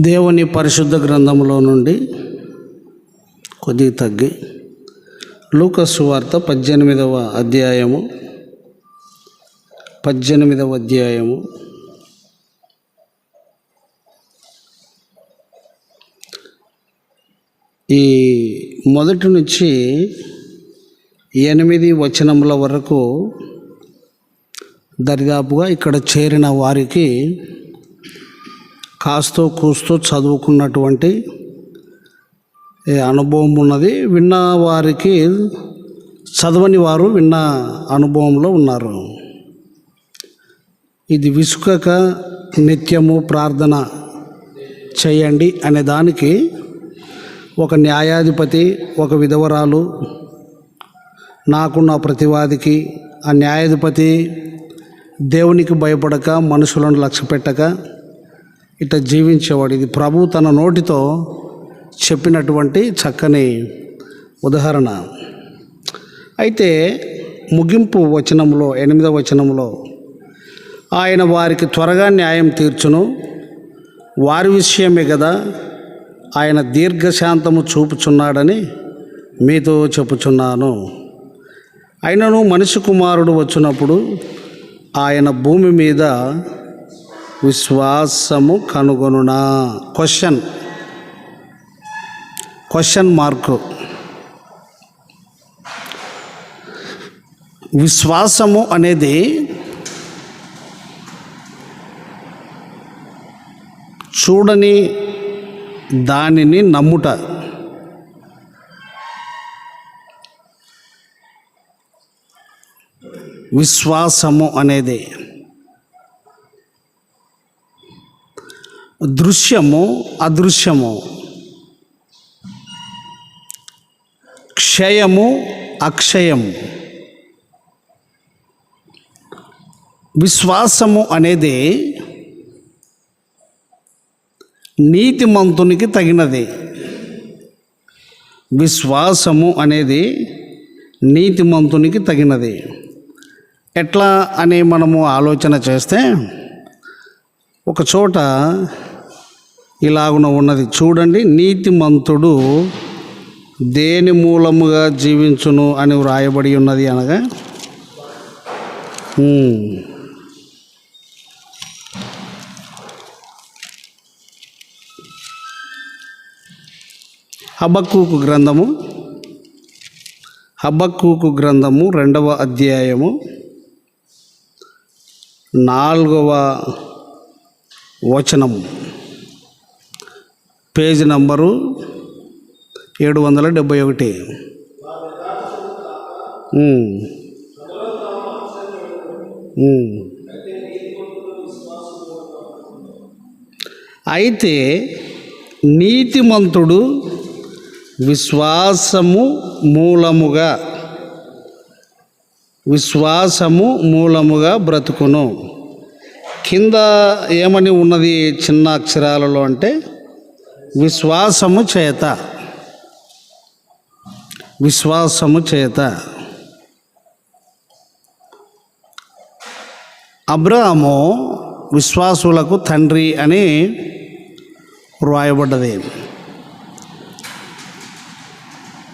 దేవుని పరిశుద్ధ గ్రంథంలో నుండి కొద్దిగా తగ్గి లూకస్సు వార్త పద్దెనిమిదవ అధ్యాయము పద్దెనిమిదవ అధ్యాయము. ఈ మొదటి నుంచి ఎనిమిది వచనముల వరకు దరిదాపుగా ఇక్కడ చేరిన వారికి కాస్తో కూస్తో చదువుకున్నటువంటి అనుభవం ఉన్నది. విన్న వారికి చదవని వారు విన్న అనుభవంలో ఉన్నారు. ఇది విసుకక నిత్యము ప్రార్థన చేయండి అనే దానికి ఒక న్యాయాధిపతి ఒక విధవరాలు నాకున్న ప్రతివాదికి ఆ న్యాయాధిపతి దేవునికి భయపడక మనుషులను లక్ష్య పెట్టక ఇట జీవించేవాడు. ఇది ప్రభు తన నోటితో చెప్పినటువంటి చక్కని ఉదాహరణ. అయితే ముగింపు వచనంలో ఎనిమిదవ వచనంలో ఆయన వారికి త్వరగా న్యాయం తీర్చును. వారి విషయమే కదా ఆయన దీర్ఘశాంతము చూపుచున్నాడని మీతో చెప్పుచున్నాను. అయినను మనిషి కుమారుడు వచ్చినప్పుడు ఆయన భూమి మీద విశ్వాసము కనుగొనునా? క్వశ్చన్ క్వశ్చన్ మార్కు విశ్వాసము అనేది చూడని దానిని నమ్ముట. విశ్వాసము అనేది దృశ్యము అదృశ్యము. క్షయము అక్షయము. విశ్వాసము అనేది నీతిమంతునికి తగినది. విశ్వాసము అనేది నీతిమంతునికి తగినది. ఎట్లా అని మనము ఆలోచన చేస్తే ఒక చోట ఇలాగున ఉన్నది చూడండి నీతిమంతుడు దేని మూలముగా జీవించును అని వ్రాయబడి ఉన్నది అనగా ఉమ్. గ్రంథము హబక్కూకు గ్రంథము రెండవ అధ్యాయము నాలుగవ వచనము పేజ్ నంబరు ఏడు వందల డెబ్భై ఒకటి అయితే నీతిమంతుడు విశ్వాసము మూలముగా విశ్వాసము మూలముగా బ్రతుకును. కింద ఏమని ఉన్నది చిన్న అక్షరాలలో అంటే విశ్వాసము చేత. విశ్వాసము చేత. అబ్రహము విశ్వాసులకు తండ్రి అని వ్రాయబడ్డది.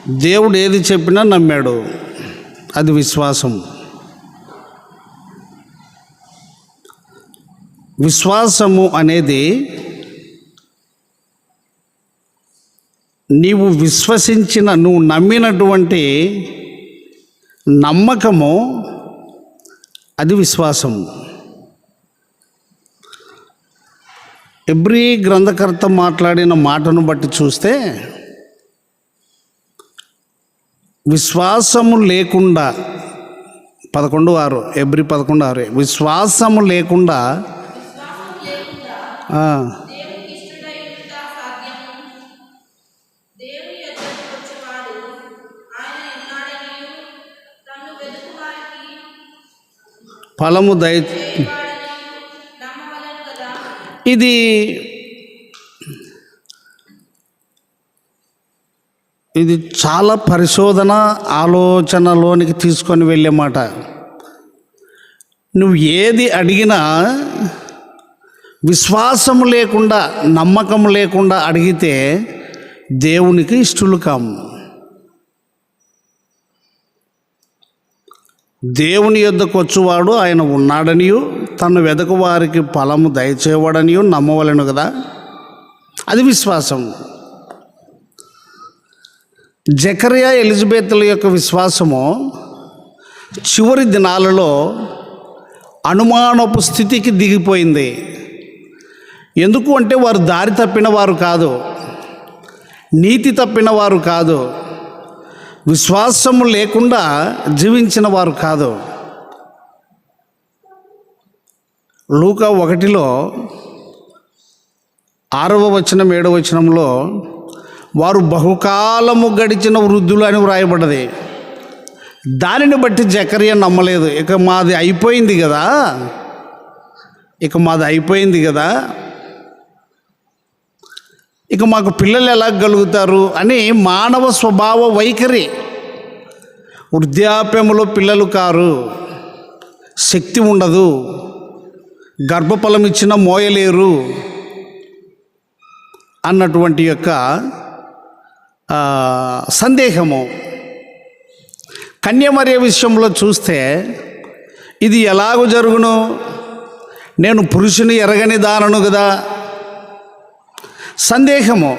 దేవుడు ఏది చెప్పినా నమ్మాడు. అది విశ్వాసం. విశ్వాసము అనేది నీవు విశ్వసించిన నువ్వు నమ్మినటువంటి నమ్మకము అది విశ్వాసం ఎబ్రి గ్రంథకర్త మాట్లాడిన మాటను బట్టి చూస్తే విశ్వాసము లేకుండా పదకొండు ఆరు ఎబ్రి పదకొండు ఆరు విశ్వాసము లేకుండా ఆ, దేవుని యొద్దకు వచ్చేవాడు ఆయన ఉన్నాడని తన్ను వెతుకు వారికి ఫలము దయ ఇది ఇది చాలా పరిశోధన ఆలోచనలోనికి తీసుకొని వెళ్ళే మాట. నువ్వు ఏది అడిగినా విశ్వాసము లేకుండా నమ్మకం లేకుండా అడిగితే దేవునికి ఇష్టలు కాము. దేవుని యొద్దకు వచ్చువాడు ఆయన ఉన్నాడనియు తను వెదకు వారికి ఫలము దయచేవాడనియు నమ్మవలను కదా? అది విశ్వాసం. జకరియా ఎలిజబెత్ల యొక్క విశ్వాసము చివరి దినాలలో అనుమానపు స్థితికి దిగిపోయింది. ఎందుకు అంటే వారు దారి తప్పిన వారు కాదు నీతి తప్పిన వారు కాదు. విశ్వాసము లేకుండా జీవించిన వారు కాదు. లూక ఒకటిలో ఆరవ వచనం ఏడవ వచనంలో వారు బహుకాలము గడిచిన వృద్ధులు అని వ్రాయబడ్డది. దానిని బట్టి జకర్య నమ్మలేదు. ఇక మాది అయిపోయింది కదా. ఇక మాది అయిపోయింది కదా. ఇక మాకు పిల్లలు ఎలా కలుగుతారు అని మానవ స్వభావ వైఖరి. వృద్ధాప్యములో పిల్లలు కారు. శక్తి ఉండదు. గర్భఫలం ఇచ్చిన మోయలేరు. అన్నటువంటి యొక్క సందేహము. కన్యమర్య విషయంలో చూస్తే ఇది ఎలాగో జరుగును? నేను పురుషుని ఎరగని దానను కదా సందేహము.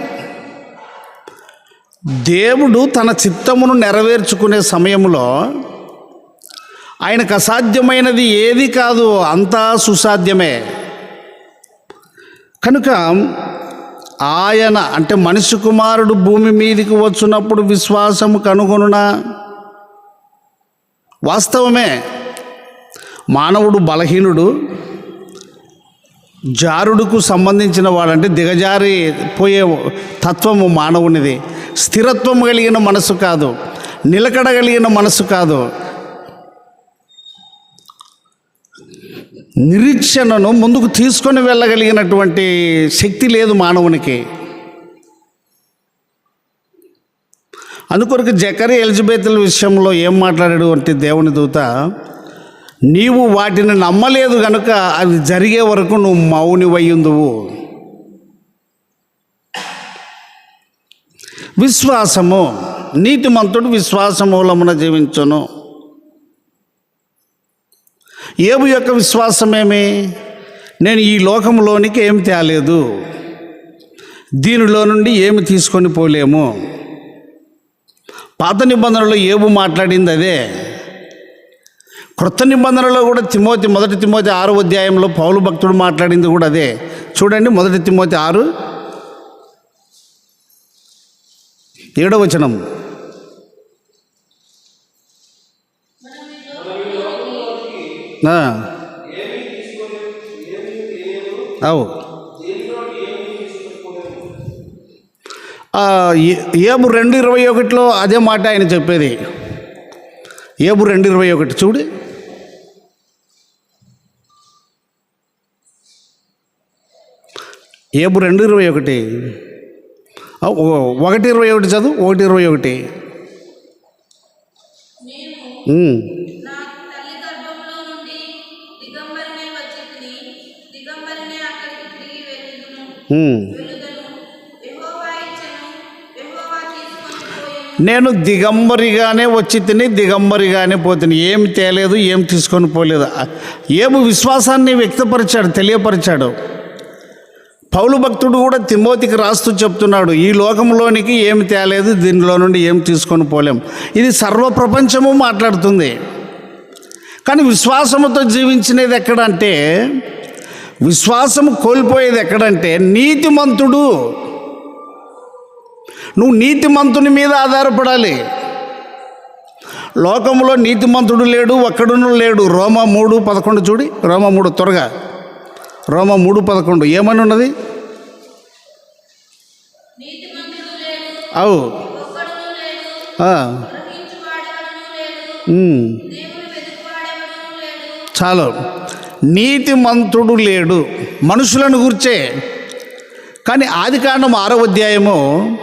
దేవుడు తన చిత్తమును నెరవేర్చుకునే సమయంలో ఆయనకు అసాధ్యమైనది ఏది కాదు అంతా సుసాధ్యమే. కనుక ఆయన అంటే మనిషి కుమారుడు భూమి మీదికి వచ్చినప్పుడు విశ్వాసము కనుగొనునా? వాస్తవమే. మానవుడు బలహీనుడు జారుడుకు సంబంధించిన వాడంటే దిగజారి పోయే తత్వము మానవునిది. స్థిరత్వం కలిగిన మనసు కాదు. నిలకడ కలిగిన మనసు కాదు. నిరీక్షణను ముందుకు తీసుకొని వెళ్ళగలిగినటువంటి శక్తి లేదు మానవునికి. అందుకొరకు జకరి ఎలిజబెత్ల విషయంలో ఏం మాట్లాడాడు అంటే దేవుని దూత నీవు వాటిని నమ్మలేదు గనుక అది జరిగే వరకు నువ్వు మౌనివయ్యుందువు. విశ్వాసము నీతిమంతుడు విశ్వాసమూలమున జీవించును. ఏబు యొక్క విశ్వాసమేమి? నేను ఈ లోకంలోనికి ఏమి తేలేదు. దీనిలో నుండి ఏమి తీసుకొని పోలేము? పాత నిబంధనలో ఏబు మాట్లాడింది అదే. క్రొత్త నిబంధనలో కూడా తిమోతి మొదటి తిమోతి ఆరు అధ్యాయంలో పౌలు భక్తుడు మాట్లాడింది కూడా అదే. చూడండి మొదటి తిమోతి ఆరు. ఏడవచనం అవు. ఏ- ఏబు రెండు ఇరవై ఒకటిలో అదే మాట ఆయన చెప్పేది. ఏబు రెండు ఇరవై ఒకటి. చూడు. ఏబు రెండు ఇరవై ఒకటి. ఒకటి ఇరవై ఒకటి చదువు ఒకటి ఇరవై ఒకటి. నేను దిగంబరిగానే వచ్చి తిని దిగంబరిగానే పోతిని ఏమి తేలేదు ఏం తీసుకొని పోలేదు. ఏము విశ్వాసాన్ని వ్యక్తపరిచాడు తెలియపరిచాడు. పౌలు భక్తుడు కూడా తిమోతికి రాస్తూ చెప్తున్నాడు ఈ లోకంలోనికి ఏమి తేలేదు దీనిలో నుండి ఏం తీసుకొని పోలేం. ఇది సర్వ ప్రపంచము మాట్లాడుతుంది. కానీ విశ్వాసముతో జీవించినది ఎక్కడంటే విశ్వాసము కోల్పోయేది ఎక్కడంటే నీతిమంతుడు. నువ్వు నీతిమంతుని మీద ఆధారపడాలి. లోకంలో నీతిమంతుడు లేడు ఒక్కడును లేడు. రోమ మూడు పదకొండు చూడి రోమ మూడు త్వరగా. రోమ మూడు పదకొండు. ఏమని ఉన్నది? అవు. చాలు నీతి ఆ, లేడు చాలు. నీతిమంతుడు లేడు. మనుషులను గుర్చే. కానీ ఆది కాండం ఆరో అధ్యాయము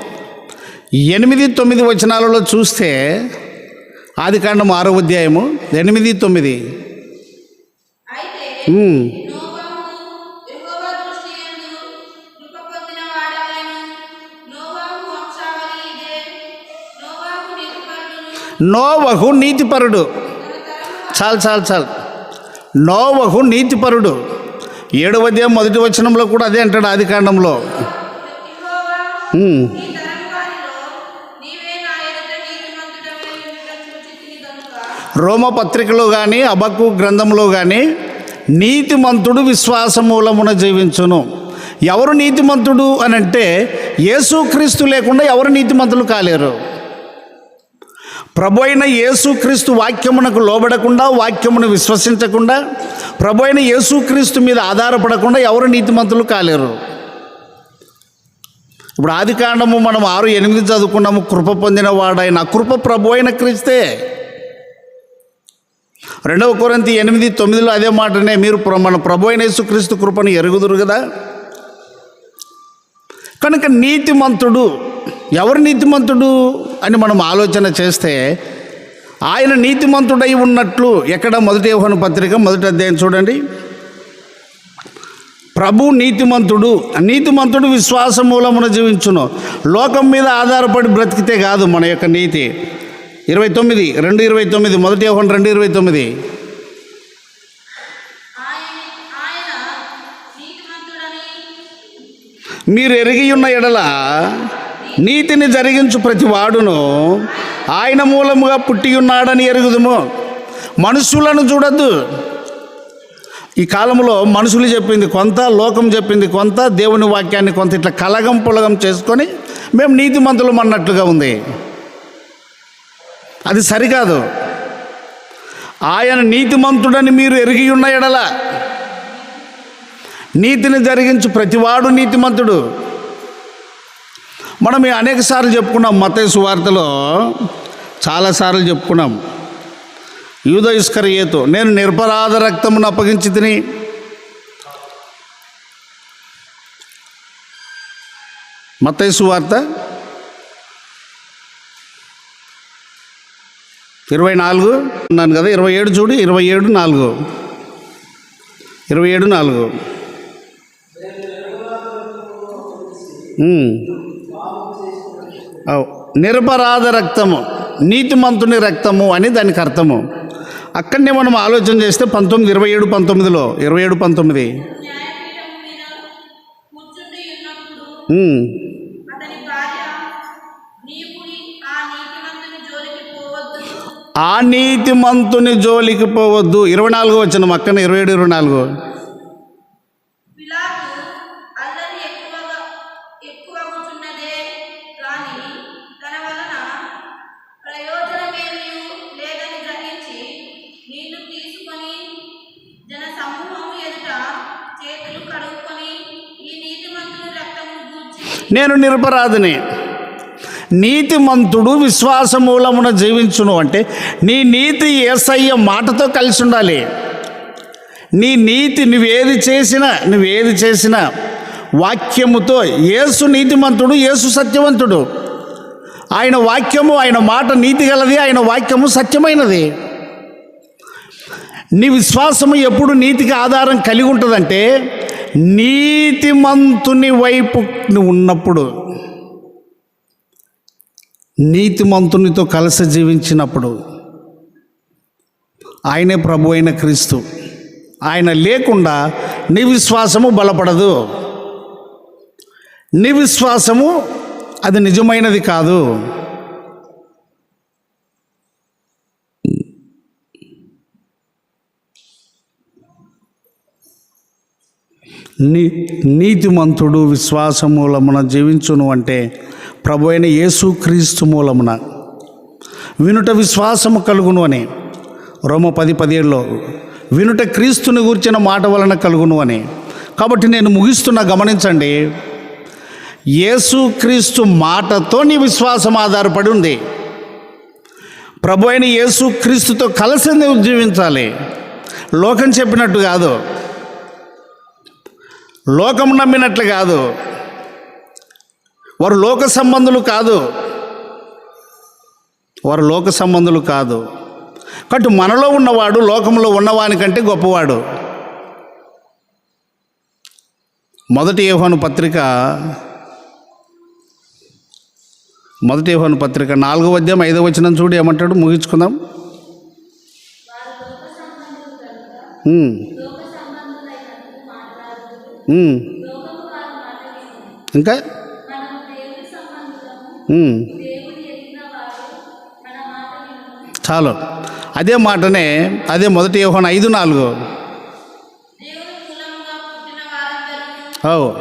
ఎనిమిది తొమ్మిది వచనాలలో చూస్తే ఆది కాండం ఆరో అధ్యాయము ఎనిమిది తొమ్మిది. నోవహు నీతిపరుడు. చాలు చాలు చాలు. నోవహు నీతిపరుడు. ఏడవదే మొదటి వచనంలో కూడా అదే అంటాడు ఆది కాండంలో. కానీ అబక్కు గ్రంథంలో కానీ నీతిమంతుడు విశ్వాస మూలమున జీవించును. ఎవరు నీతిమంతుడు అని అంటే యేసుక్రీస్తు లేకుండా ఎవరు నీతిమంతులు కాలేరు? ప్రభు అయిన యేసుక్రీస్తు వాక్యమునకు లోబడకుండా వాక్యమును విశ్వసించకుండా ప్రభు అయిన యేసుక్రీస్తు మీద ఆధారపడకుండా ఎవరు నీతిమంతులు కాలేరు? ఇప్పుడు ఆది కాండము మనం ఆరు ఎనిమిది చదువుకున్నాము కృప పొందిన వాడైన కృప ప్రభు అయిన క్రీస్తే. రెండవ కొరంతి ఎనిమిది తొమ్మిదిలో అదే మాటనే మీరు ప్ర- మన ప్రభు అయిన యేసుక్రీస్తు కృపను ఎరుగుదురు కదా? కనుక నీతిమంతుడు ఎవరు నీతిమంతుడు? అని మనం ఆలోచన చేస్తే ఆయన నీతిమంతుడై ఉన్నట్లు ఎక్కడ మొదటి యోహాను పత్రిక మొదటి అధ్యాయం చూడండి. ప్రభు నీతిమంతుడు నీతిమంతుడు విశ్వాస మూలమున జీవించును. లోకం మీద ఆధారపడి బ్రతికితే కాదు మన యొక్క నీతి. ఇరవై తొమ్మిది రెండు ఇరవై తొమ్మిది మొదటి యోహాను రెండు ఇరవై తొమ్మిది. మీరు ఎరిగి ఉన్న ఎడల నీతిని జరిగించు ప్రతి వాడును ఆయన మూలముగా పుట్టి ఉన్నాడని ఎరుగుదుము. మనుషులను చూడద్దు. ఈ కాలంలో మనుషులు చెప్పింది కొంత లోకం చెప్పింది కొంత దేవుని వాక్యాన్ని కొంత ఇట్లా కలగం పులగం చేసుకొని మేము నీతిమంతులం అన్నట్లుగా ఉంది. అది సరికాదు. ఆయన నీతిమంతుడని మీరు ఎరిగి ఉన్న ఎడల నీతిని జరిగించు ప్రతివాడు నీతిమంతుడు మనం అనేక సార్లు చెప్పుకున్నాం మతయ్య సువార్తలో చాలాసార్లు చెప్పుకున్నాం. యూద ఇస్కరియేతు నేను నిరపరాధ రక్తమును అప్పగించి తిని మతయ్య వార్త ఇరవై నాలుగు అన్నాను కదా ఇరవై ఏడు చూడు ఇరవై ఏడు నాలుగు. ఇరవై ఏడు నాలుగు. నిరపరాధ రక్తము నీతిమంతుని రక్తము అని దానికి అర్థము. అక్కడనే మనం ఆలోచన చేస్తే పంతొమ్మిది ఇరవై ఏడు పంతొమ్మిదిలో ఇరవై ఏడు పంతొమ్మిది. ఆ ఆ నీతిమంతుని జోలికి పోవద్దు. ఇరవై నాలుగు వచ్చిన అక్కన ఇరవై ఏడు ఇరవై నాలుగు. నేను నిరపరాధిని నీతిమంతుడు విశ్వాసమూలమున జీవించును అంటే నీ నీతి ఏసయ్య మాటతో కలిసి ఉండాలి. నీ నీతి నువ్వేది చేసినా నువ్వేది చేసినా వాక్యముతో యేసు నీతిమంతుడు యేసు సత్యవంతుడు. ఆయన వాక్యము ఆయన మాట నీతి గలది ఆయన వాక్యము సత్యమైనది. నీ విశ్వాసము ఎప్పుడు నీతికి ఆధారం కలిగి ఉంటుందంటే నీతిమంతుని వైపు ఉన్నప్పుడు నీతిమంతునితో కలిసి జీవించినప్పుడు ఆయనే ప్రభు అయిన క్రీస్తు. ఆయన లేకుండా నీ విశ్వాసము బలపడదు. నీ విశ్వాసము అది నిజమైనది కాదు. నీ నీతిమంతుడు విశ్వాస మూలమున జీవించును అంటే ప్రభు అయిన యేసుక్రీస్తు మూలమున. వినుట విశ్వాసము కలుగును అని రోమ పది పదిహేడులో వినుట క్రీస్తుని గూర్చిన మాట వలన కలుగును అని. కాబట్టి నేను ముగిస్తున్న గమనించండి. యేసుక్రీస్తు మాటతో నీ విశ్వాసం ఆధారపడి ఉంది. ప్రభు అయిన యేసుక్రీస్తుతో కలిసి నువ్వు జీవించాలి. లోకం చెప్పినట్టు కాదు. లోకం నమ్మినట్లు కాదు. వారు లోక సంబంధులు కాదు. వారు లోక సంబంధులు కాదు. కాబట్టి మనలో ఉన్నవాడు లోకంలో ఉన్నవానికంటే గొప్పవాడు. మొదటి యోహాను పత్రిక మొదటి యోహాను పత్రిక నాలుగో అధ్యాయం ఐదో వచ్చిన చూడు ఏమంటాడు? ముగించుకుందాం. ఇంకా? చాలు. అదే మాటనే అదే మొదటి యోహాను ఐదు నాలుగు. ఓ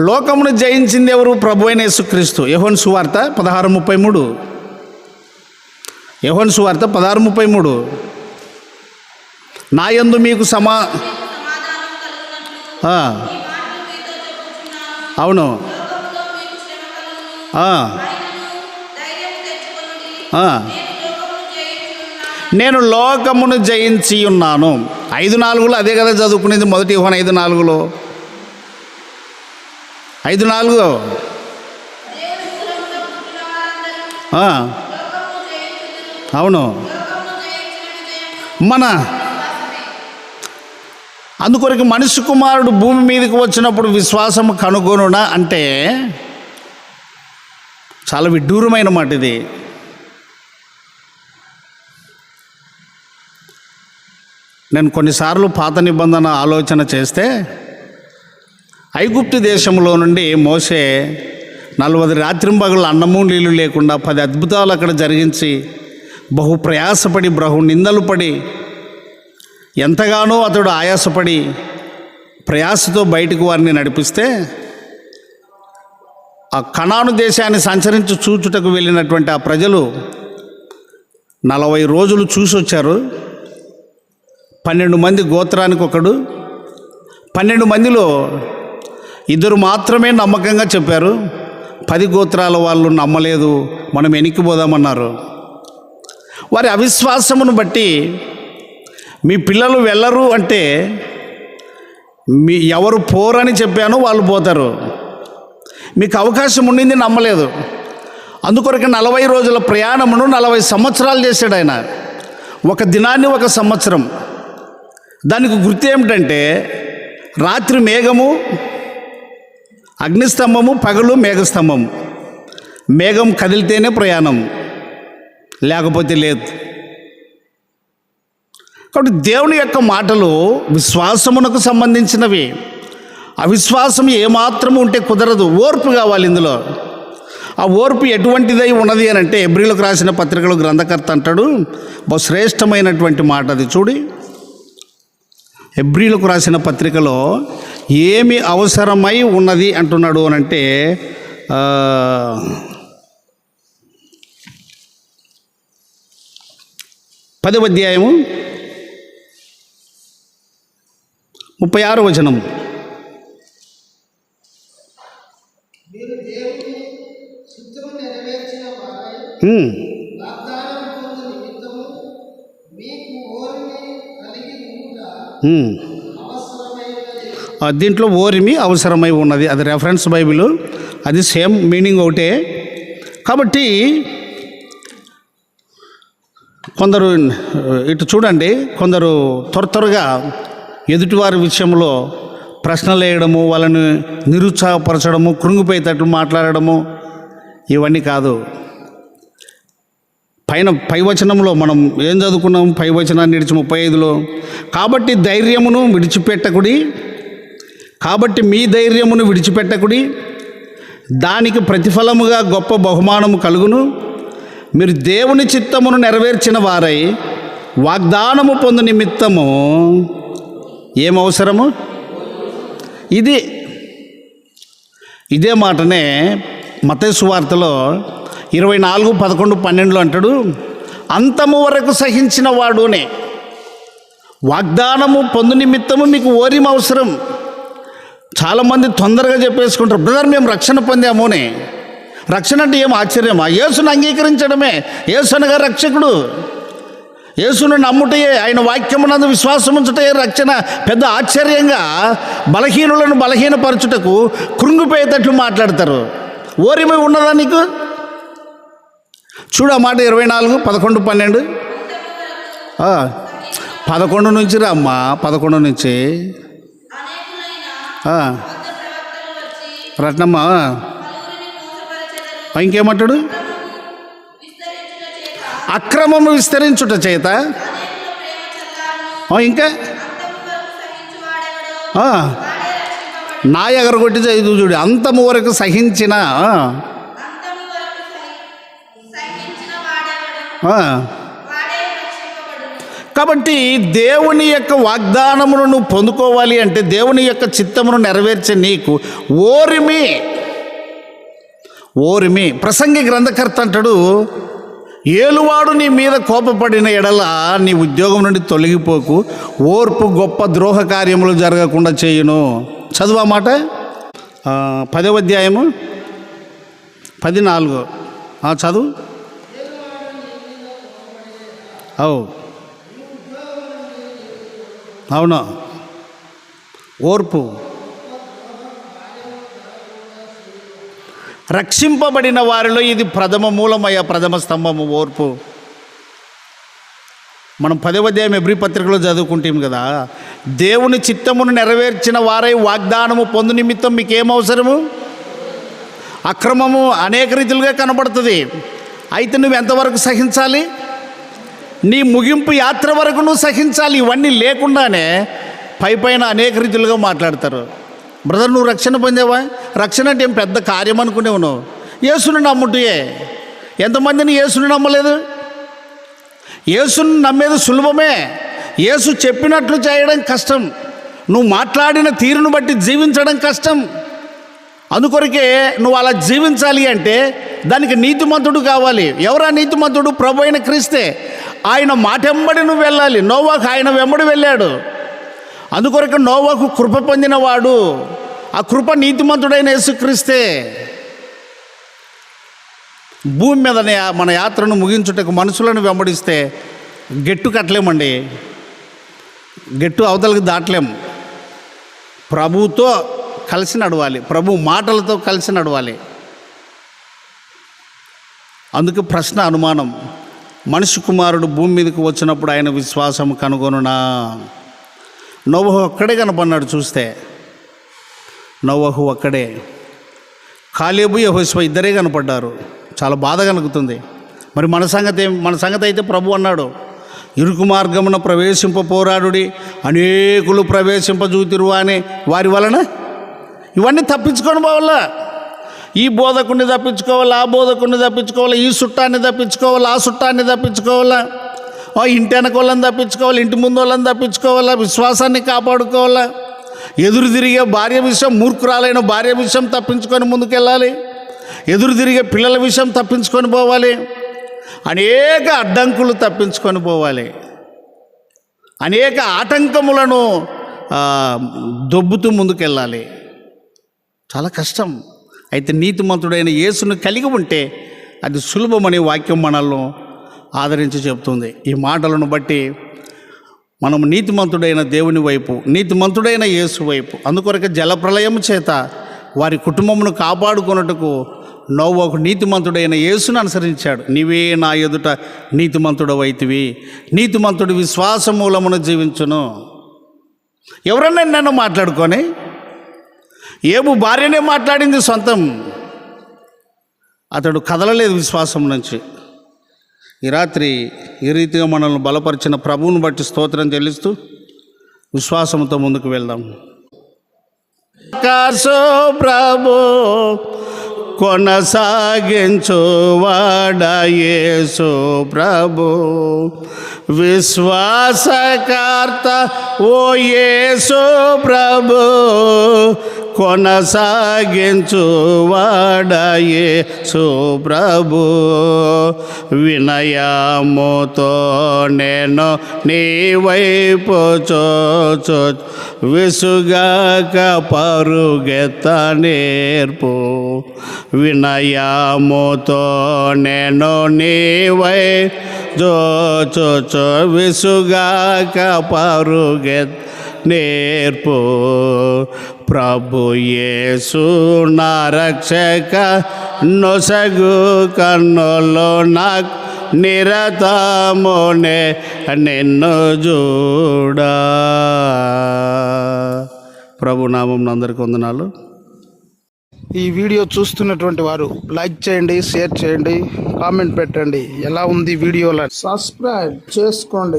లోకమును లోకమును జయించింది ఎవరు? ప్రభు అయిన యేసుక్రీస్తు. యహోన్ సువార్త పదహారు ముప్పై మూడు. యహోన్ సువార్త పదహారు ముప్పై మూడు. నా యందు మీకు సమా అవును. నేను లోకమును జయించి ఉన్నాను. ఐదు నాలుగులో అదే కదా చదువుకునేది మొదటి యోహాను ఐదు నాలుగులో. ఐదు నాలుగు. అవును. మన అందుకొరకు మనిషి కుమారుడు భూమి మీదకి వచ్చినప్పుడు విశ్వాసం కనుగొనునా అంటే చాలా విడ్డూరమైన మాట ఇది. నేను కొన్నిసార్లు పాత నిబంధన ఆలోచన చేస్తే ఐగుప్తు దేశంలో నుండి మోసే నలభై రాత్రింబగలు అన్నము నీళ్ళు లేకుండా పది అద్భుతాలు అక్కడ జరిగించి బహు ప్రయాసపడి బహు నిందలు పడి ఎంతగానో అతడు ఆయాసపడి ప్రయాసతో బయటకు వారిని నడిపిస్తే ఆ కణాను దేశాన్ని సంచరించి చూచుటకు వెళ్ళినటువంటి ఆ ప్రజలు నలభై రోజులు చూసి వచ్చారు పన్నెండు మంది గోత్రానికి ఒకడు పన్నెండు మందిలో ఇద్దరు మాత్రమే నమ్మకంగా చెప్పారు. పది గోత్రాల వాళ్ళు నమ్మలేదు మనం వెనక్కిపోదామన్నారు వారి అవిశ్వాసమును బట్టి మీ పిల్లలు వెళ్ళరు అంటే మీ ఎవరు పోరని చెప్పానో వాళ్ళు పోతారు. మీకు అవకాశం ఉండింది నమ్మలేదు. అందుకొరకు నలభై రోజుల ప్రయాణమును నలభై సంవత్సరాలు చేశాడు ఆయన. ఒక దినాన్ని ఒక సంవత్సరం. దానికి గుర్తు ఏమిటంటే రాత్రి మేఘము అగ్నిస్తంభము పగలు మేఘస్తంభము. మేఘం కదిలితేనే ప్రయాణం. లేకపోతే లేదు. కాబట్టి దేవుని యొక్క మాటలు విశ్వాసమునకు సంబంధించినవి. అవిశ్వాసం ఏమాత్రము ఉంటే కుదరదు. ఓర్పు కావాలి ఇందులో. ఆ ఓర్పు ఎటువంటిదై ఉన్నది అని అంటే ఎబ్రిలకు రాసిన పత్రికలు గ్రంథకర్త అంటాడు బహు శ్రేష్టమైనటువంటి మాట అది చూడి. ఎబ్రిలకు రాసిన పత్రికలో ఏమి అవసరమై ఉన్నది అంటున్నాడు అని అంటే ఆ, పదవ అధ్యాయము ముప్పై ఆరు వచనం మీరు దేవుని చిత్తము నెరవేర్చిన వారై ఉమ్, వాగ్దానం పొందు నిమిత్తము మీకు ఓరిని కలిగి ఉంట ఉమ్. అవసరమైనది ఆ, దీంట్లో ఓరిమి అవసరమై ఉన్నది. అది రెఫరెన్స్ బైబిల్. అది సేమ్ మీనింగ్ ఒకటే. కాబట్టి కొందరు ఇటు చూడండి కొందరు త్వర త్వరగా ఎదుటివారి విషయంలో ప్రశ్నలు వేయడము వాళ్ళని నిరుత్సాహపరచడము కృంగిపోయేటట్లు మాట్లాడడము ఇవన్నీ కాదు. పైన పైవచనంలో మనం ఏం చదువుకున్నాం? పైవచనాన్ని విడిచి ముప్పై ఐదులో. కాబట్టి ధైర్యమును విడిచిపెట్టకుడి కాబట్టి మీ ధైర్యమును విడిచిపెట్టకుడి దానికి ప్రతిఫలముగా గొప్ప బహుమానము కలుగును. మీరు దేవుని చిత్తమును నెరవేర్చిన వారై వాగ్దానము పొందు నిమిత్తము ఏం అవసరము? ఇది ఇదే మాటనే మతేసువార్తలో ఇరవై నాలుగు పదకొండు పన్నెండులో అంటాడు అంతము వరకు సహించిన వాడునే. వాగ్దానము పొందు నిమిత్తము మీకు ఓరిమ అవసరం. చాలామంది తొందరగా చెప్పేసుకుంటారు బ్రదర్ మేము రక్షణ పొందామోనే. రక్షణ అంటే ఏం ఆశ్చర్యమా? యేసును అంగీకరించడమే. యేసు అనగా రక్షకుడు. యేసును నమ్ముటే ఆయన వాక్యమునందు విశ్వాసం ఉంచుటే రక్షణ పెద్ద ఆశ్చర్యంగా బలహీనులను బలహీనపరచుటకు కృంగిపోయేటట్లు మాట్లాడతారు. ఓరిమి ఉన్నదా నీకు? చూడు ఆ మాట ఇరవై నాలుగు పదకొండు పన్నెండు. పదకొండు నుంచి రా అమ్మా పదకొండు నుంచి. రత్నమ్మ ఇంకేమంటాడు? అక్రమము విస్తరించుట చేత. ఇంకా? నా ఎగరగొట్టి చదువు చూడు అంతము వరకు సహించిన కాబట్టి దేవుని యొక్క వాగ్దానమును నువ్వు పొందుకోవాలి అంటే దేవుని యొక్క చిత్తమును నెరవేర్చే నీకు ఓరిమి ఓరిమి ప్రసంగి గ్రంథకర్త అంటాడు ఏలువాడు నీ మీద కోపపడిన ఎడల నీ ఉద్యోగం నుండి తొలగిపోకు. ఓర్పు గొప్ప ద్రోహ కార్యములు జరగకుండా చేయును. చదువు మాట? పదవ అధ్యాయము పది నాలుగు చదువు. అవు అవును. ఓర్పు. రక్షింపబడిన వారిలో ఇది ప్రథమ మూలమయ్య ప్రథమ స్తంభము ఓర్పు. మనం పదవధ్యాయం ఎబ్రి పత్రికలో చదువుకుంటాం కదా. దేవుని చిత్తమును నెరవేర్చిన వారై వాగ్దానము పొందు నిమిత్తం మీకేమవసరము? అవసరము అక్రమము అనేక రీతిలుగా కనబడుతుంది. అయితే నువ్వు ఎంతవరకు సహించాలి? నీ ముగింపు యాత్ర వరకు నువ్వు సహించాలి. ఇవన్నీ లేకుండానే పైపైన అనేక రీతిలుగా మాట్లాడతారు. బ్రదర్ నువ్వు రక్షణ పొందేవా? రక్షణ అంటే ఏం పెద్ద కార్యం అనుకునేవు నువ్వు. యేసుని నమ్ముటయే. ఎంతమందిని యేసుని నమ్మలేదు? యేసుని నమ్మేది సులభమే. యేసు చెప్పినట్లు చేయడం కష్టం. నువ్వు మాట్లాడిన తీరును బట్టి జీవించడం కష్టం. అందుకొరకే నువ్వు అలా జీవించాలి అంటే దానికి నీతిమంతుడు కావాలి. ఎవరా నీతిమంతుడు? ప్రభు అయిన క్రీస్తే. ఆయన మాటెంబడి నువ్వు వెళ్ళాలి. నోవాకు ఆయన వెంబడి వెళ్ళాడు. అందుకొరకు నోవాకు కృప పొందినవాడు ఆ కృప నీతిమంతుడైన యేసుక్రీస్తే. భూమి మీద మన యాత్రను ముగించుటకు మనుషులను వెంబడిస్తే గెట్టు కట్టలేమండి. గెట్టు అవతలకు దాటలేం. ప్రభుతో కలిసి నడవాలి. ప్రభు మాటలతో కలిసి నడవాలి. అందుకు ప్రశ్న అనుమానం. మనిషి కుమారుడు భూమి మీదకి వచ్చినప్పుడు ఆయన విశ్వాసం కనుగొనునా? నోవహు ఒక్కడే కనపడినాడు చూస్తే. నోవహు ఒక్కడే. కాలేబు యహోస్వ ఇద్దరే కనపడ్డారు. చాలా బాధ కలుగుతుంది. మరి మన సంగతి మన సంగతి అయితే ప్రభు అన్నాడు. ఇరుకు మార్గమున ప్రవేశింప పోరాడుడి అనేకులు ప్రవేశింప చూతిరువా అని వారి వలన? ఇవన్నీ తప్పించుకొని బావల్లా ఈ బోధకుడిని తప్పించుకోవాలా ఆ బోధకుడిని తప్పించుకోవాలా ఈ చుట్టాన్ని తప్పించుకోవాలా ఆ చుట్టాన్ని తప్పించుకోవాలా? ఇంటి వెనక వాళ్ళని తప్పించుకోవాలి ఇంటి ముందు వాళ్ళని తప్పించుకోవాలా విశ్వాసాన్ని కాపాడుకోవాలా? ఎదురు తిరిగే భార్య విషయం మూర్ఖురాలైన భార్య విషయం తప్పించుకొని ముందుకెళ్ళాలి. ఎదురు తిరిగే పిల్లల విషయం తప్పించుకొని పోవాలి. అనేక అడ్డంకులు తప్పించుకొని పోవాలి. అనేక ఆటంకములను దొబ్బుతూ ముందుకెళ్ళాలి. చాలా కష్టం. అయితే నీతిమంతుడైన యేసును కలిగి ఉంటే అది సులభమనే వాక్యం మనల్ని ఆదరించి చెప్తుంది. ఈ మాటలను బట్టి మనం నీతిమంతుడైన దేవుని వైపు నీతిమంతుడైన యేసు వైపు అందుకొరకు జలప్రలయం చేత వారి కుటుంబమును కాపాడుకొనుటకు ఒక నీతిమంతుడైన యేసును అనుసరించాడు. నీవే నా ఎదుట నీతిమంతుడవైతివి. నీతిమంతుడి విశ్వాస మూలమును జీవించును. ఎవరన్నా నన్ను మాట్లాడుకొని? ఏబు భార్యనే మాట్లాడింది సొంతం. అతడు కదలలేదు విశ్వాసం నుంచి. ఈ రాత్రి ఈ రీతిగా మనల్ని బలపరిచిన ప్రభువును బట్టి స్తోత్రం చెల్లిస్తూ విశ్వాసంతో ముందుకు వెళ్దాం. కాసో ప్రభు కొనసాగించు వాడయేసు ప్రభు. విశ్వాసకర్త ఓ యేసు ప్రభు కొనసాగించు వాడయేసు ప్రభు వినయముతో నేను నీ వైపు చోచో విసుగాక పరుగెత్త నేర్పు. వినయముతో నేను నీ వై జోచో విసుగాక పరుగెత్త నేర్పు. ప్రభు యేసు నా రక్షక నొసగు కన్నులో నాకు నిరతమునే నిన్ను చూడా. ప్రభు నామం అందరికి వందనాలు. ఈ వీడియో చూస్తున్నటువంటి వారు లైక్ చేయండి షేర్ చేయండి కామెంట్ పెట్టండి. ఎలా ఉంది వీడియోలో సబ్స్క్రైబ్ చేసుకోండి.